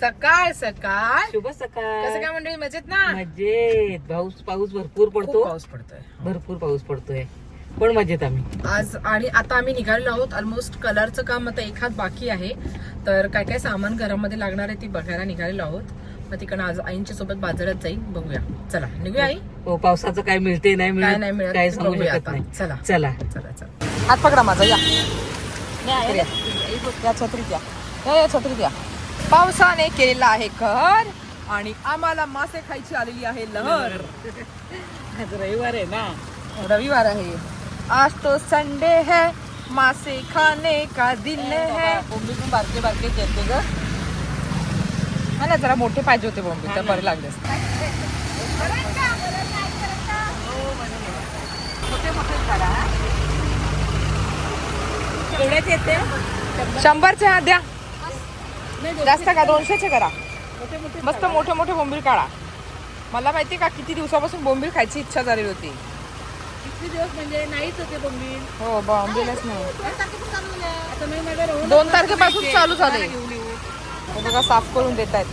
सकाळ सकाळ शुभ कसं सकाळ काय मंडळी मजेत ना मजेत पाऊस पाऊस भरपूर खूप पडतो पाऊस पडतोय भरपूर पाऊस पडतोय पण मजेत आम्ही आज आणि आता आम्ही निघालेलो आहोत ऑलमोस्ट कलरचं काम आता एक हात बाकी आहे तर काय काय सामान घरामध्ये लागणार आहे ती बघायला निघालेलो आहोत मग तिकडनं आज आईंच्या सोबत बाजारात जाईल बघूया चला निघूया आई हो पावसाचं काय मिळते नाही काय नाही मिळत मिळत काय ते सांगू बघूया शकत आता. नाही चला चला चला चला हात पकडा माझा या या. या छत्रीत या या, या छत्रीत या पावसाने केलेला आहे कहर आणि आम्हाला मासे खायची आलेली आहे लहर. आज रविवार आहे ना. रविवार आहे. आज तो संडे है. मासे खाने का दिन है बोंबी पण बारके बारके येते ग. मला जरा मोठे पाहिजे होते बोंबी तर बरे लागले. एवढ्याच येते. शंभरचे हा द्या. जास्त का? दोनशेचे करा. मस्त मोठे मोठे बोंबील काढा. मला माहिती का किती दिवसापासून बोंबील खायची इच्छा झालेली होती? किती दिवस म्हणजे नाहीच होते बोंबील? हो बोंबीलच नाही. दोन तारखेपासून चालू झाले. हे बघा साफ करून देत आहेत.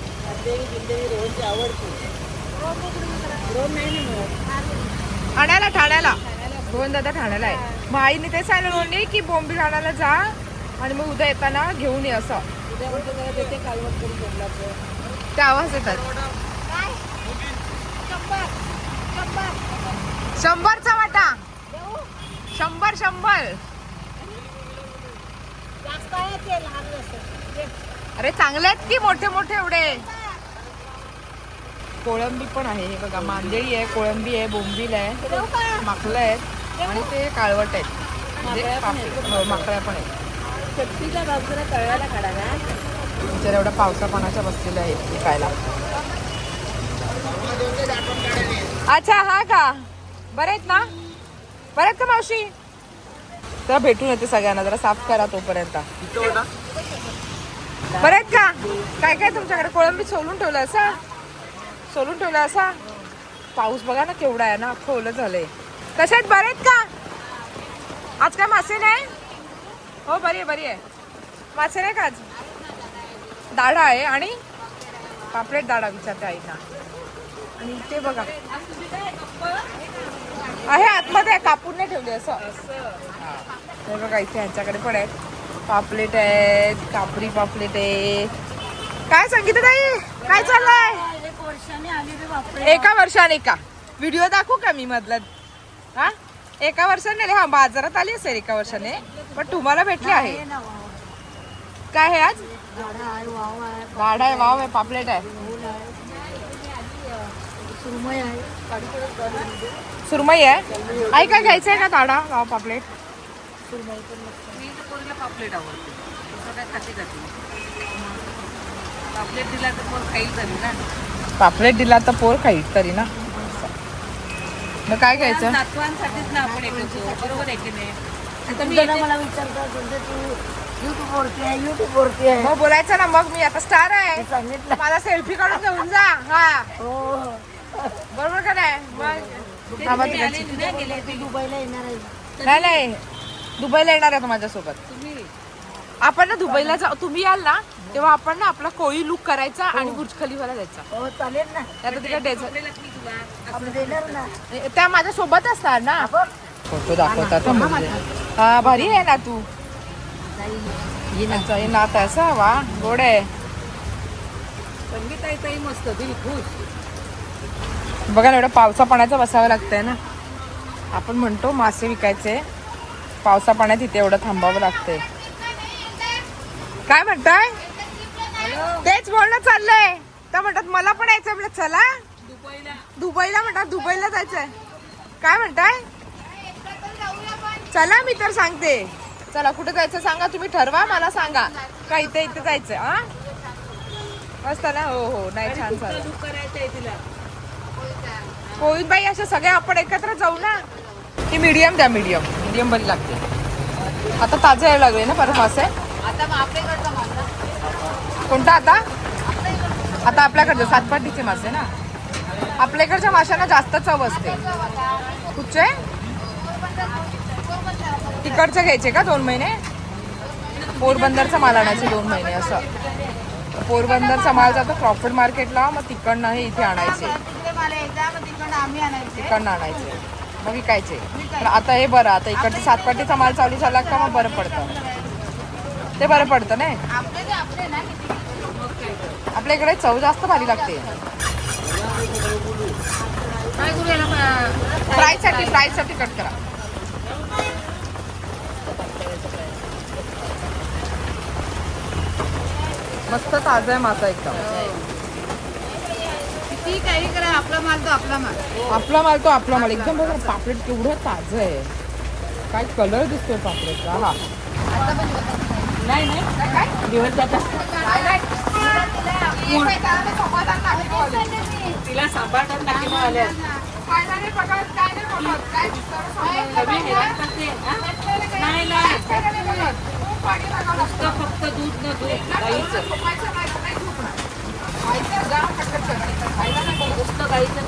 मिळत. ठाण्याला ठाण्याला. रोहन दादा ठाण्याला आहे. मग आईने ते सांगितलं रोहनने की बोंबील आणायला जा आणि मग उद्या येताना घेऊन ये असं. ते आवाज येतात. शंभरचा वाटा. शंभर शंभर. अरे चांगले आहेत की मोठे मोठे एवढे? कोळंबी पण आहे. हे बघा मांदेळी आहे कोळंबी आहे बोंबील आहे माकलं आहेत आणि ते काळवट आहेत. म्हणजे माकड्या पण आहेत. चटणीचा भाग जरा तळ्याला काढा ना बिचारा एवढा पावसा पाण्याच्या बसलेला आहे विकायला अच्छा हा का? बरे आहेत ना? बरे आहेत का मावशी? तर भेटून येते सगळ्यांना जरा साफ करा तोपर्यंत. बरे आहेत का? काय काय तुमच्याकडे कोळंबी सोलून ठेवलं असा? सोलून ठेवलं असा? पाऊस बघा ना केवढा आहे ना खोलं झालंय. कसे आहेत? बरे आहेत का? आज काय मासे नाही? हो बरी आहे बरी आहे. मासे नाही का आज? दाढा आहे आणि पापलेट दाढा विचारते आईना. आणि ते बघा. आहे आतमध्ये आहे, कापून नाही ठेवली असं. हे बघा इथे ह्यांच्याकडे पण आहेत. पापलेट आहेत कापरी पापलेट आहे. काय सांगितलं ताई? काय चाललंय? एका वर्षाने का व्हिडिओ दाखवू का मी मधला? हा? एका वर्षाने नाही, हा बाजारात आली असेल एका वर्षाने पण तुम्हाला भेटले आहे. काय आहे आज? गाडा आहे वाव आहे. पापलेट आहे. सुरमई आहे. आई काय घ्यायचं आहे का दाडा वाव पापलेट? पापलेट आवडते. दुसरं काय खाते खाते पापलेट दिला तर पोर खाईल झाली ना. पापलेट दिला तर पोर खाईल तरी ना. मग काय घ्यायचं नातवांसाठीच ना आपण एकत्र बरोबर आहे की नाही? आता मी मला विचारतात म्हणजे तू युट्यूब वरती आहे युट्यूब वरती आहे. मग बोलायचं ना मग मी आता स्टार आहे. सांगितलं. मला सेल्फी काढून घेऊन जा. हा. हो. बरोबर का नाही? मग. हा, मग तुम्ही तुला आले ना गेले ती दुबईला येणार आहे. नाही नाही. दुबईला येणार आहे तो माझ्यासोबत. तुम्ही. आपण ना दुबईला जाऊ. तुम्ही याल ना? तेव्हा आपण ना आपला कोळी लुक करायचा आणि बुर्ज खलिफाला जायचा हो चालेल ना. डेझर्ट आपण देणार ना. त्या माझ्या सोबत असणार ना. फोटो दाखवतात हं. हा. भारी आहे ना तू. अच्छा, हे नात असं वा गोड आहे. ताई मस्त दिल खुश. बघा ना एवढं पावसा पाण्याचं बसावं लागतंय ना. आपण म्हणतो मासे विकायचे. पावसा पाण्यात इथे एवढं थांबावं लागतंय. काय म्हणताय? तेच बोलणं चाललंय. तर म्हणतात मला पण यायचंय. म्हणलं चला. दुबईला. म्हणतात दुबईला जायचंय. काय म्हणताय? चला मी तर सांगते. चला कुठे जायचं सांगा तुम्ही ठरवा मला सांगा. का इथे इथे जायचं हा? मस्त ना? हो हो नाही छान चालेल होईल बाई असे सगळे आपण एकत्र जाऊ ना? ती मीडियम द्या मीडियम मीडियम बरी लागते. आता ताजे यायला लागले ना परत मासे? आता कोणता आता? आता आपल्याकडचं सातपाटीचे मासे ना? आपल्याकडच्या माशांना जास्त चव असते. कुठचे? तिकडचे घ्यायचे का दोन महिने? पोरबंदरचा माल आणायचे दोन महिने असं. पोरबंदरचा माल जातो प्रॉफिट मार्केटला मग तिकडनं हे इथे आणायचे. तिकडनं आणायचे. मग विकायचे. पण आता हे बरं आता इकडचं सातपाटीचा माल चालू झाला का मग बरं पडतं. ते बरं पडतं नाही आपले ते आपले ना किती आपल्या इकडे चव जास्त भारी लागते. फ्रायसाठी फ्रायसाठी कट करा. मस्त ताजा आहे मासा एकदम. किती काही करा आपला माल तो आपला माल. आपला माल तो आपला माल. एकदम बघा पापलेट केवढं ताजं आहे. काय कलर दिसतोय पापलेटचा हा. नाही नाही. काय? दिवस जाता काय नाही. हे काय त्याला समाधान नाही ठेवलं. तिला सांभाळतात टाकी आल्या काय नाही नाही फक्त दूध न दूध गाईचं नुसतं गाईचं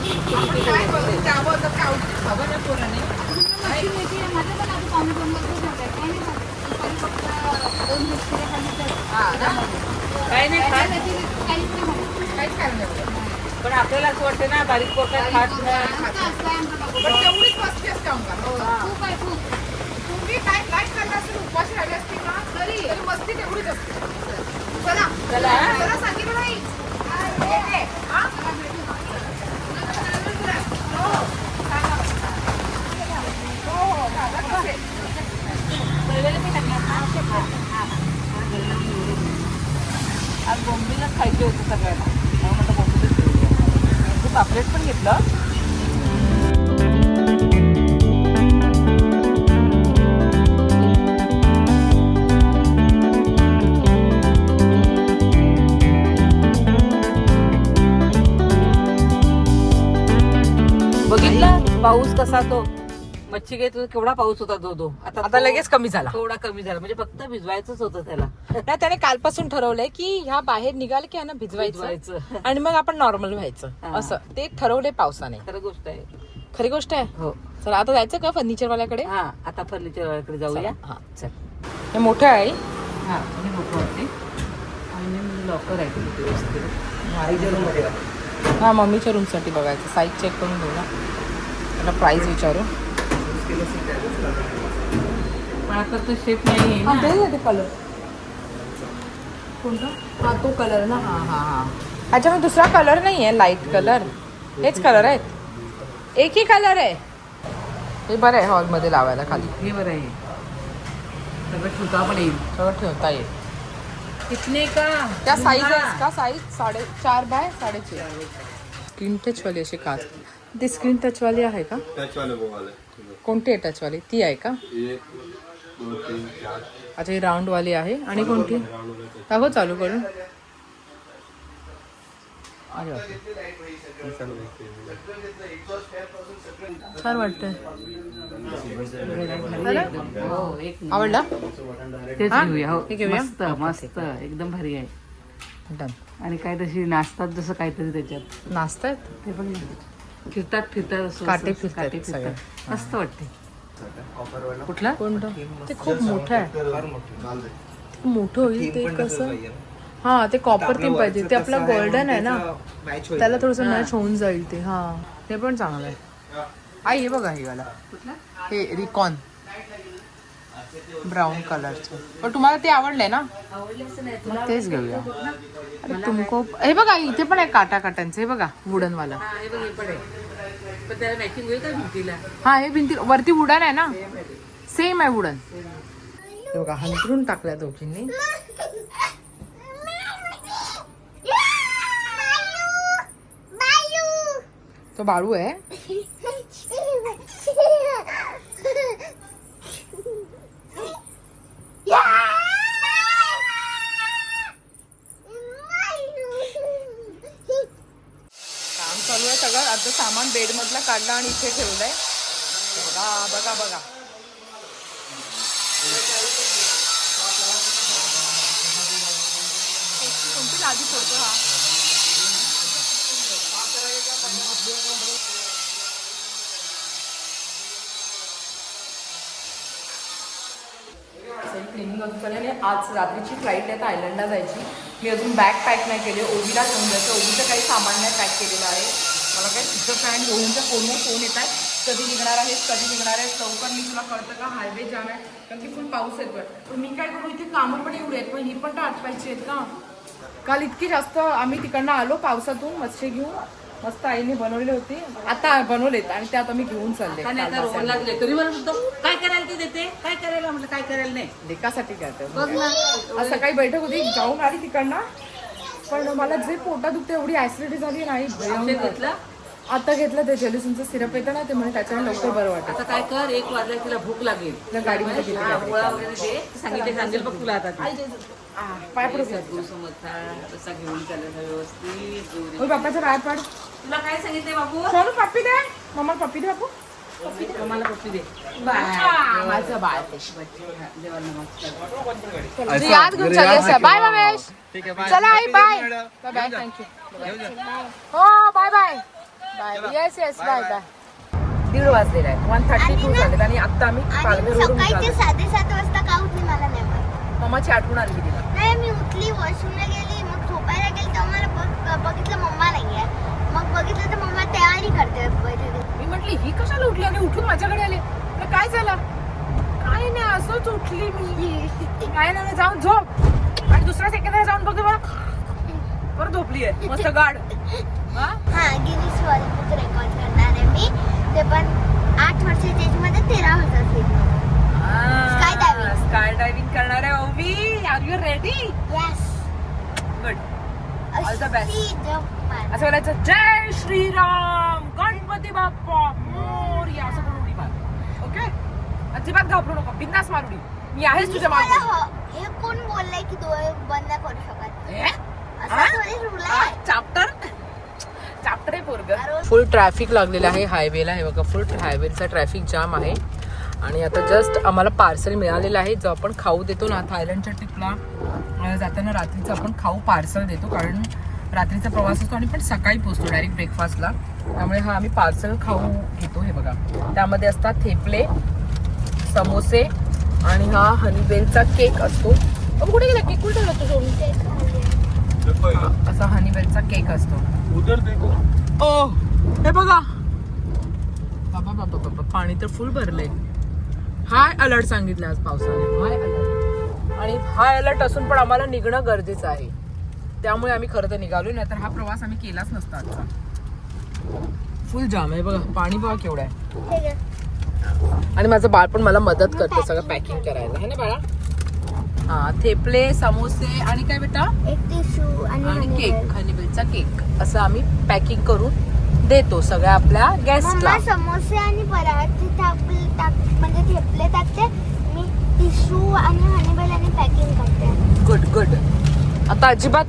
काय? आहे. हा नाही काहीच काय. पण आपल्याला असं वाटतं ना बारीक पोटात खात नाही पण तेवढीच मस्ती असते अंगात. तुम्ही काय काय करणार असेल उपाशी राहिली असती ना तरी तरी मस्ती तेवढीच असते चला चला. चला सांगितलं नाही ये, ये. हा? हो. हो, हो? आज बोंबीलच खायचे होते सगळ्यांना. म्हणून म्हटलं तू पापलेट पण घेतलं? बघितलं? पाऊस कसा तो? मच्छी घेत केवढा पाऊस होता तो तो. आता लगेच कमी झाला. थोडा कमी झाला. म्हणजे फक्त भिजवायचंच होतं त्याला. नाही त्याने कालपासून ठरवलंय की ह्या बाहेर निघाल की ह्यानं भिजवायचं. भिजवायचं. आणि मग आपण नॉर्मल व्हायचं. असं. ते ठरवलंय पावसाने. खरं गोष्ट आहे. खरी गोष्ट आहे? हो. चला आता जायचं का फर्निचर वाल्याकडे हा आता फर्निचरकडे जाऊया हा. चल. हे मोठं आहे. हा हे नको वाटते आणि लॉकर आहे तिथे व्यवस्थित. हा मम्मीच्या रूमसाठी बघायचं. साईज चेक करून घेऊ ना. त्याला प्राइस विचारू. पण आता तो शेप नाही आहे हा ना ते कलर कोणता? हा तो कलर ना. हा हा हा. ह्याच्यामध्ये दुसरा कलर नाही आहे लाइट कलर हेच कलर आहेत. एकही कलर आहे. हे बरं आहे हॉलमध्ये लावायला खाली. हे बरं आहे. सगळं ठुका पण येईल. सगळं ठेवता येईल. कितने का? त्या साईज का साईज साडे चार बाय साडेचार. स्क्रीन टचवाली अशी काच ती स्क्रीन टचवाली आहे का? टच वाले वो वाले कोणती आहे टचवाली ती आहे का? एक दो तीन चार. अच्छा ही राऊंड वाली आहे. आणि कोणती? दाखव चालू करून. अरे. छान वाटतंय. हो एक आवडला? तेच हा? घेऊया हो. हे घेऊया? मस्त मस्त. एकदम भारी आहे. डन आणि काय तशी नाचतात जसं काहीतरी त्याच्यात. नाचत आहेत ते पण फिरतात फिरतात असं काटे असं फिरतात काटे सगळे. फिरतात. मस्त वाटते. कुठला? कोणतं? ते खूप मोठं आहे. ते मोठं होईल ते कसं? हा ते कॉपर थीम पाहिजे. ते आपलं गोल्डन आहे ना. त्याला थोडस मॅच होऊन जाईल ते. हा. ते पण चांगलं आहे. आई हे बघा हे वाला. हे रिकॉन. ब्राऊन कलरचं पण तुम्हाला ते आवडलंय ना? मग तेच घेऊया. अरे तुमको हे बघा इथे पण आहे काटा काटांचं. हे बघा वुडन वाला. हा हे हे हा हे भिंती वरती वुडन आहे ना? सेम आहे वुडन हे बघा हंतरून टाकल्या दोघींनी. तो बाळू आहे. काम चालू आहे सगळं. आता सामान बेड मधलं काढलं आणि इथे ठेवलंय. बघा बघा बघा. कोणती लादी पडतो हा? क्लिनिंग अजून चालली आणि आज रात्रीची फ्लाईट आहे आता आयलंडला जायची. मी अजून बॅग पॅक नाही केली. ओबीला घेऊन जायचं. ओबीचं काही सामान नाही पॅक केलेलं आहे. मला काही तिथं फ्रँड ओवींच्या फोनवर फोन येत आहे कधी निघणार आहेस कधी निघणार आहेस लवकर मी तुला कळतं का? हायवे जाम आहे. कारण की फुल पाऊस येतोय पण मी काय करू? इथे कामं पण एवढे आहेत. पण ही पण तर आटवायची आहेत का? काल इतकी जास्त आम्ही तिकडनं आलो पावसातून मच्छी घेऊन. मस्त आईने बनवली होती. आता बनवलेत आणि त्यात आम्ही घेऊन चालले. आता नाही आता रोहनला दिले तरी म्हणतो काय करायला ते देते? काय करायला? म्हटलं काय करायला नाही. लेकासाठी काय बघ ना. आज सकाळी बैठक होती. जाऊन आली तिकडनं. पण मला जे पोटा दुखते एवढी ऍसिडिटी झाली नाही औषध भयंकर. घेतलं? आता घेतलं ते जेलिसूनचं सिरप येतं ना ते म्हणे त्याच्याने लवकर बरं वाटत आता काय कर एक वाजला तिला भूक लागेल. तिला गाडीमध्ये हा, गोळा वगैरे दे. सांगितले सांगेल बघ तुला आता ती. पाय पडू सद्गुरू समजता तसा घेऊन चालायचा व्यवस्थित जोरी. ओय बाप्पाचा राय पाड. तुला काय सांगितले बाबू सोनू पप्पी दे. मम्मा पप्पी दे बापू. मला पप्पी दे. आ, माझं बाळ देवाला नमस्कार. तुझी याद घेऊन चालली असं बाय रमेश. चला आई bye. Bye bye thank you हो bye bye. Bye. Yes yes bye bye दीड वाजलेला आहे वन थर्टी टू झालेत. आणि आता आम्ही आणि पालघरवरून सकाळचे निघालो. साडेसात वाजता का उठली मला नाही माहीत. मम्माची आठवण आली तिला. नाही मी उठली वॉशरूमला गेली मग झोपायला गेली तेव्हा मला बघ- बघितलं मम्मा नाहीये मग बघितलं तर मम्मा तयारी करते बैठकीत. मी म्हटली ही कशाला उठली? आणि उठून माझ्याकडे आले. म्हटलं, काय झालं? काय नाही असंच उठली मी. काय नाही जाऊन झोप. आणि दुसऱ्या सेकंदाला जाऊन बघते मला परत झोपली आहे. मस्त गाड हा? हा गिनीस वर्ल्ड बुक रेकॉर्ड करणार आहे मी. ते पण आठ वर्षाच्या एजमध्ये तेरा हजार फीट Skydiving. स्काय डायव्हिंग करणार आहे Ovi. Are you ready yes good All the best. असं बोलायचं जय श्रीराम गणपती बाप्पा मोरया असं करून उडी मार. ओके अजिबात घाबरू नको बिंदास मार उडी. मी आहेच तुझ्या मागे. हे कोण बोललंय की डोळे बंद करू शकत चाप्टर चाप्टर आहे पोरग. फुल ट्रॅफिक लागलेलं आहे हायवेला हे बघा फुल हायवेचा ट्रॅफिक जाम आहे. आणि आता जस्ट आम्हाला पार्सल मिळालेलं आहे जो आपण खाऊ देतो ना थायलंडच्या ट्रिपला जाताना रात्रीचं आपण खाऊ पार्सल देतो. कारण रात्रीचा प्रवास असतो आणि पण सकाळी पोचतो डायरेक्ट ब्रेकफास्टला त्यामुळे हा आम्ही पार्सल खाऊ घेतो हे बघा. त्यामध्ये असतात थेपले समोसे आणि हा हनीबेलचा केक असतो. कुठे गेला? केक कुठे सोडून? असा हनीबेलचा केक असतो. उधर देखो. ओ हे बघा. बाबा बाबा बाबा पाणी तर फुल भरलंय. हाय अलर्ट सांगितलं आज पावसाने. High alert. आणि हाय अलर्ट असून पण आम्हाला निघणं गरजेचं आहे. त्यामुळे आम्ही खरं तर निघालो नाही तर हा प्रवास आम्ही केलाच नसता आजचा. फुल जाम आहे बघा. पाणी बघा केवढं आहे. हे. आणि माझं बाळ पण मला मदत करते सगळं पॅकिंग करायला. है ना बाळा? हा थेपले समोसे आणि काय बेटा? एक टिश्यू आणि केक. हनीबेलचा केक. असं आम्ही पॅकिंग करून देतो सगळ्या आपल्या मम्मा समोसे आणि पराठे म्हणजे थेपले टाकते मी टिश्यू आणि हनीबेल आणि पॅकिंग करते. गुड गुड आता अजिबात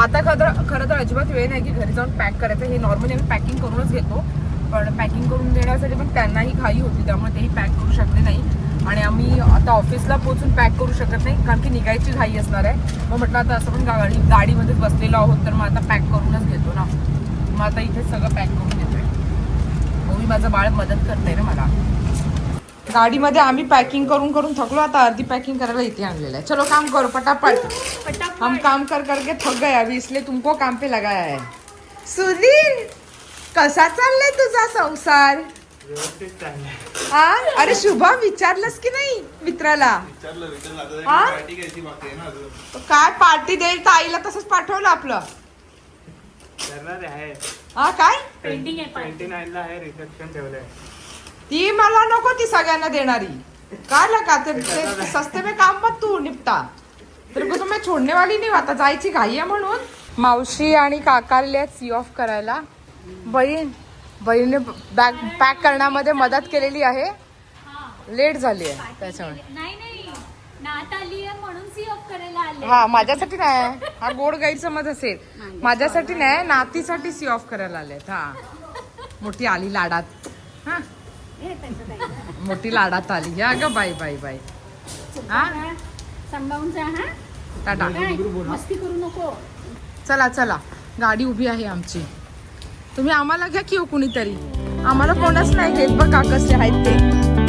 आता खरं खरं तर अजिबात वेळ नाही की घरी जाऊन पॅक करायचं. हे नॉर्मली आम्ही पॅकिंग करूनच घेतो. पण पॅकिंग करून देण्यासाठी पण त्यांनाही घाई होती त्यामुळे तेही पॅक करू शकले नाही. आणि आम्ही आता ऑफिसला पोहोचून पॅक करू शकत नाही कारण की निघायची घाई असणार आहे. मग म्हटलं आता असं पण गाडी गाडीमध्येच बसलेलो आहोत तर मग आता पॅक करूनच घेतो ना. मग आता इथे सगळं पॅक करून घेतोय. मी माझं बाळ मदत करते ना मला. गाडीमध्ये आम्ही पॅकिंग करून करून थकलो आता अर्धी पॅकिंग करायला इथे आणलेलं आहे. चलो काम करो पटापट. हम काम कर करके थक गए अभी इसलिए तुमको काम पे लगाया है. सुधीर कसा चाललाय तुझा संसार? हा? अरे शुभा विचारलंस की नाही मित्राला? विचारलं विचारलं. आता हा? पार्टी घ्यायची बाकी आहे ना अजून? काय पार्टी देईल तर आईला तसंच पाठवलं आपलं. करणार आहे. हा काय? ट्वेंटी आहे रिसेप्शन ठेवलंय. ती मला नको ती सगळ्यांना देणारी. काय लगा ते ते सस्ते में काम मत तू निपटा. तर को तुम्ही छोडणे वाली नाही आता जायची घाई आहे म्हणून. मावशी आणि काकाला सी ऑफ करायला. बहीण बहिणीने बॅग पॅक करण्यामध्ये मदत केलेली आहे. लेट झाली आहे त्याच्यामुळे. आली आले. हा माझ्यासाठी नाही. हा गोड गैरसमज असेल. माझ्यासाठी नाही नातीसाठी सी ऑफ करायला आलेत. हा. मोठी आली लाडात. हा. मोठी लाडात आली. हा ग बाई बाई बाई. हा? सांभाळून जा हा. टाटा. मस्ती करू नको. चला चला. गाडी उभी आहे आमची. तुम्ही आम्हाला घ्या की हो कुणीतरी. आम्हाला कोणच नाही घेत बघ काकसचे आहेत ते.